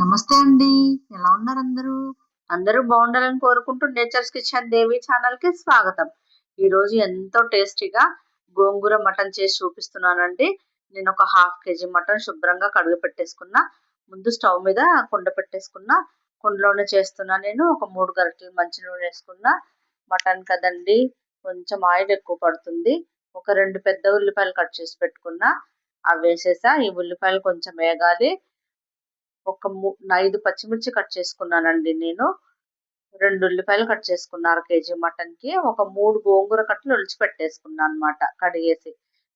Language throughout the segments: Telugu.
నమస్తే అండి. ఎలా ఉన్నారు అందరూ? అందరూ బాగుండాలని కోరుకుంటూ నేచర్స్ కిచెన్ దేవి ఛానల్కి స్వాగతం. ఈ రోజు ఎంతో టేస్టీగా గోంగూర మటన్ చేసి చూపిస్తున్నానండి. నేను ఒక హాఫ్ కేజీ మటన్ శుభ్రంగా కడుగు పెట్టేసుకున్నా ముందు స్టవ్ మీద కుండ పెట్టేసుకున్నా కుండలోనే చేస్తున్నా నేను. ఒక మూడు గరిటెలు మంచి నూనె వేసుకున్నా. మటన్ కదండి కొంచెం ఆయిల్ ఎక్కువ పడుతుంది. ఒక రెండు పెద్ద ఉల్లిపాయలు కట్ చేసి పెట్టుకున్నా. అవి వేసేసా ఈ ఉల్లిపాయలు కొంచెం వేగాలి. ఒక ఐదు పచ్చిమిర్చి కట్ చేసుకున్నానండి నేను. రెండు ఉల్లిపాయలు కట్ చేసుకున్నారు కేజీ మటన్కి. ఒక మూడు గోంగూర కట్టలు ఒలిచి పెట్టేసుకున్నాను అనమాట కడిగేసి.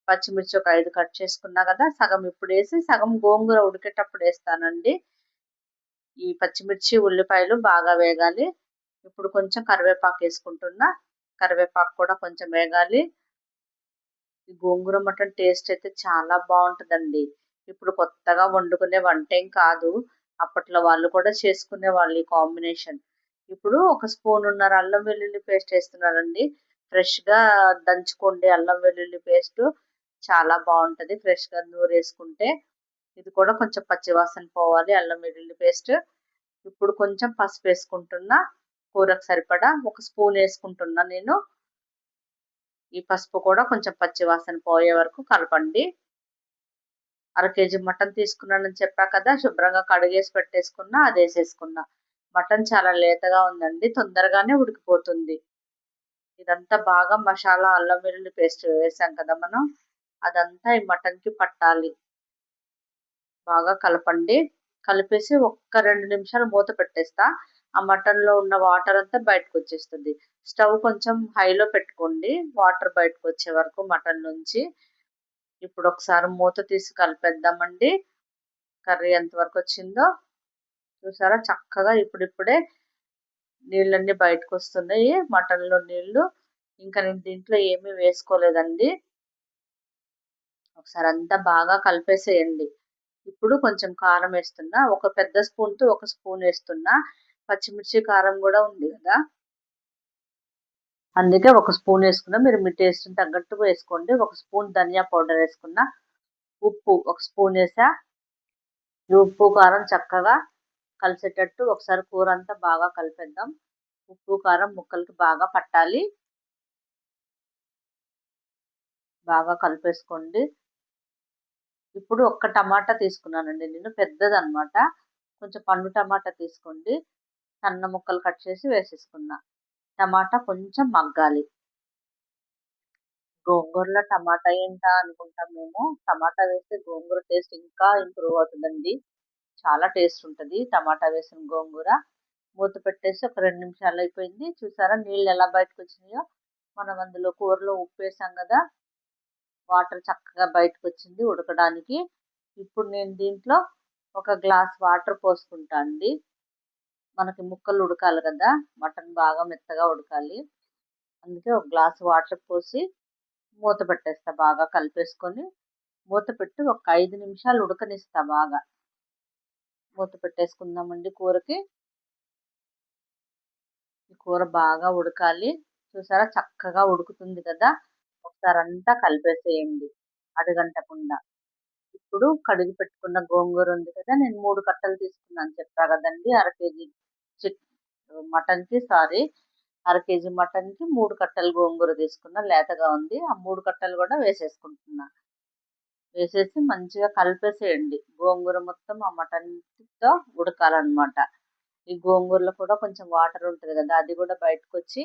పచ్చిమిర్చి ఒక ఐదు కట్ చేసుకున్నా కదా సగం ఇప్పుడు వేసి సగం గోంగూర ఉడికేటప్పుడు వేస్తానండి. ఈ పచ్చిమిర్చి ఉల్లిపాయలు బాగా వేగాలి. ఇప్పుడు కొంచెం కరివేపాకు వేసుకుంటున్నా. కరివేపాకు కూడా కొంచెం వేగాలి. ఈ గోంగూర మటన్ టేస్ట్ అయితే చాలా బాగుంటుందండి. ఇప్పుడు కొత్తగా వండుకునే వంటేం కాదు. అప్పట్లో వాళ్ళు కూడా చేసుకునే వాళ్ళు ఈ కాంబినేషన్. ఇప్పుడు ఒక స్పూన్ ఉన్నారు అల్లం వెల్లుల్లి పేస్ట్ వేస్తున్నారండి. ఫ్రెష్గా దంచుకోండి అల్లం వెల్లుల్లి పేస్ట్. చాలా బాగుంటుంది ఫ్రెష్గా వేసుకుంటే. ఇది కూడా కొంచెం పచ్చివాసన పోవాలి అల్లం వెల్లుల్లి పేస్ట్. ఇప్పుడు కొంచెం పసుపు వేసుకుంటున్నా. కూరకు సరిపడా ఒక స్పూన్ వేసుకుంటున్నా నేను. ఈ పసుపు కూడా కొంచెం పచ్చివాసన పోయే వరకు కలపండి. అర కేజీ మటన్ తీసుకున్నానని చెప్పా కదా శుభ్రంగా కడిగేసి పెట్టేసుకున్నా అది వేసేసుకున్నా. మటన్ చాలా లేతగా ఉందండి తొందరగానే ఉడికిపోతుంది. ఇదంతా బాగా మసాలా అల్లం వెల్లుల్లి పేస్ట్ వేసాం కదా మనం అదంతా ఈ మటన్కి పట్టాలి. బాగా కలపండి. కలిపేసి ఒక్క రెండు నిమిషాలు మూత పెట్టేస్తా. ఆ మటన్లో ఉన్న వాటర్ అంతా బయటకు వచ్చేస్తుంది. స్టవ్ కొంచెం హైలో పెట్టుకోండి వాటర్ బయటకు వచ్చే వరకు మటన్ నుంచి. ఇప్పుడు ఒకసారి మూత తీసి కలిపేద్దామండి. కర్రీ ఎంతవరకు వచ్చిందో చూసారా? చక్కగా ఇప్పుడిప్పుడే నీళ్ళన్నీ బయటకు వస్తున్నాయి మటన్లో నీళ్ళు. ఇంకా నేను దీంట్లో ఏమీ వేసుకోలేదండి. ఒకసారి అంతా బాగా కలిపేసేయండి. ఇప్పుడు కొంచెం కారం వేస్తున్నా ఒక పెద్ద స్పూన్తో ఒక స్పూన్ వేస్తున్నా. పచ్చిమిర్చి కారం కూడా ఉంది కదా? అందుకే ఒక స్పూన్ వేసుకున్నా మీరు మీ టేస్ట్ తగ్గట్టు వేసుకోండి. ఒక స్పూన్ ధనియా పౌడర్ వేసుకున్నా ఉప్పు ఒక స్పూన్ వేసా ఈ ఉప్పు కారం చక్కగా కలిసేటట్టు ఒకసారి కూర అంతా బాగా కలిపేద్దాం. ఉప్పు కారం ముక్కలకి బాగా పట్టాలి. బాగా కలిపేసుకోండి. ఇప్పుడు ఒక్క టమాటా తీసుకున్నానండి నేను పెద్దది అనమాట కొంచెం పండు టమాటా తీసుకోండి. సన్న ముక్కలు కట్ చేసి వేసేసుకున్నా. టమాటా కొంచెం మగ్గాలి. గోంగూరలో టమాటా ఏంటా అనుకుంటాం మేము. టమాటా వేస్తే గోంగూర టేస్ట్ ఇంకా ఇంప్రూవ్ అవుతుందండి. చాలా టేస్ట్ ఉంటుంది టమాటా వేసిన గోంగూర. మూత పెట్టేసి ఒక రెండు నిమిషాలు అయిపోయింది. చూసారా నీళ్ళు ఎలా బయటకు వచ్చినాయో? మనం అందులో కూరలో ఉప్పు వేసాం కదా? వాటర్ చక్కగా బయటకు వచ్చింది ఉడకడానికి. ఇప్పుడు నేను దీంట్లో ఒక గ్లాస్ వాటర్ పోసుకుంటా అండి. మనకి ముక్కలు ఉడకాలి కదా మటన్ బాగా మెత్తగా ఉడకాలి. అందుకే ఒక గ్లాస్ వాటర్ పోసి మూత పెట్టేస్తా బాగా కలిపేసుకొని. మూత పెట్టి ఒక ఐదు నిమిషాలు ఉడకనిస్తా బాగా. మూత పెట్టేసుకుందామండి కూరకి. ఈ కూర బాగా ఉడకాలి. చూసారా చక్కగా ఉడుకుతుంది కదా. ఒకసారి అంతా కలిపేసేయండి అడుగంటకుండా ఇప్పుడు కడిగి పెట్టుకున్న గోంగూర ఉంది కదా నేను మూడు కట్టలు తీసుకున్నాను చెప్పా కదండి అర కేజీ మటన్కి సారీ అర కేజీ మటన్కి మూడు కట్టలు గోంగూర తీసుకున్నా లేతగా ఉంది. ఆ మూడు కట్టలు కూడా వేసేసుకుంటున్నా. వేసేసి మంచిగా కలిపేసేయండి. గోంగూర మొత్తం ఆ మటన్తో ఉడకాలన్నమాట. ఈ గోంగూరలో కూడా కొంచెం వాటర్ ఉంటుంది కదా అది కూడా బయటకు వచ్చి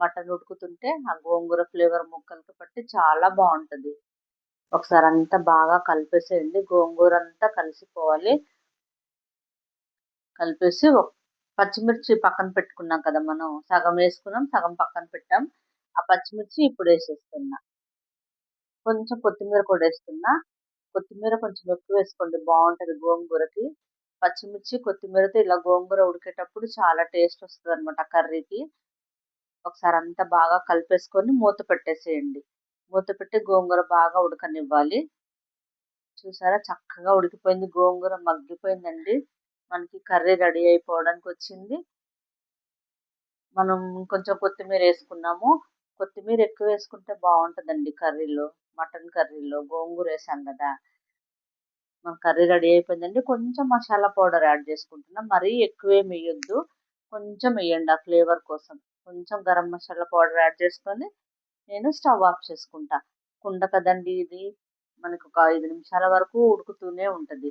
మటన్ ఉడుకుతుంటే ఆ గోంగూర ఫ్లేవర్ ముక్కలకి పట్టి చాలా బాగుంటుంది. ఒకసారి అంతా బాగా కలిపేసేయండి. గోంగూర అంతా కలిసిపోవాలి. కలిపేసి పచ్చిమిర్చి పక్కన పెట్టుకున్నాం కదా మనం. సగం వేసుకున్నాం సగం పక్కన పెట్టాం. ఆ పచ్చిమిర్చి ఇప్పుడు వేసేస్తున్నా. కొంచెం కొత్తిమీర కూడా వేస్తున్నా. కొత్తిమీర కొంచెం ఎక్కువ వేసుకోండి బాగుంటుంది గోంగూరకి. పచ్చిమిర్చి కొత్తిమీరతో ఇలా గోంగూర ఉడికేటప్పుడు చాలా టేస్ట్ వస్తుంది అనమాట కర్రీకి. ఒకసారి అంతా బాగా కలిపేసుకొని మూత పెట్టేసేయండి. మూత పెట్టి గోంగూర బాగా ఉడకనివ్వాలి. చూసారా? చక్కగా ఉడికిపోయింది గోంగూర మగ్గిపోయిందండి. మనకి కర్రీ రెడీ అయిపోవడానికి వచ్చింది మనం కొంచెం కొత్తిమీర వేసుకున్నాము. కొత్తిమీర ఎక్కువ వేసుకుంటే బాగుంటుందండి కర్రీలో మటన్ కర్రీలో గోంగూర వేసాం కదా. మన కర్రీ రెడీ అయిపోయిందండి. కొంచెం మసాలా పౌడర్ యాడ్ చేసుకుంటున్నాం. మరీ ఎక్కువే వేయొద్దు. కొంచెం వేయండి ఆ ఫ్లేవర్ కోసం. కొంచెం గరం మసాలా పౌడర్ యాడ్ చేసుకొని నేను స్టవ్ ఆఫ్ చేసుకుంటా. కుండ కదండి ఇది. మనకు ఒక ఐదు నిమిషాల వరకు ఉడుకుతూనే ఉంటుంది.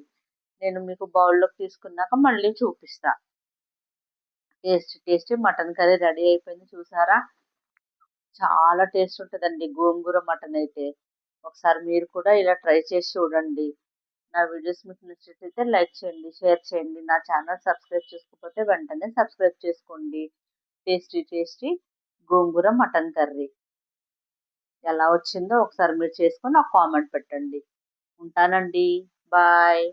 నేను మీకు బౌల్లోకి తీసుకున్నాక మళ్ళీ చూపిస్తా. Taste tasty mutton curry ready అయిపోయింది చూసారా? చాలా టేస్ట్ ఉంటుందండి గోంగూర మటన్ అయితే. ఒకసారి మీరు కూడా ఇలా ట్రై చేసి చూడండి. నా వీడియోస్ మీకు నచ్చినట్లయితే లైక్ చేయండి షేర్ చేయండి. నా ఛానల్ సబ్స్క్రైబ్ చేసుకోకపోతే వెంటనే సబ్స్క్రైబ్ చేసుకోండి. Tasty tasty gongura mutton curry. ఎలా వచ్చిందో ఒకసారి మీరు చేసుకొని నాకు కామెంట్ పెట్టండి. ఉంటానండి. బాయ్.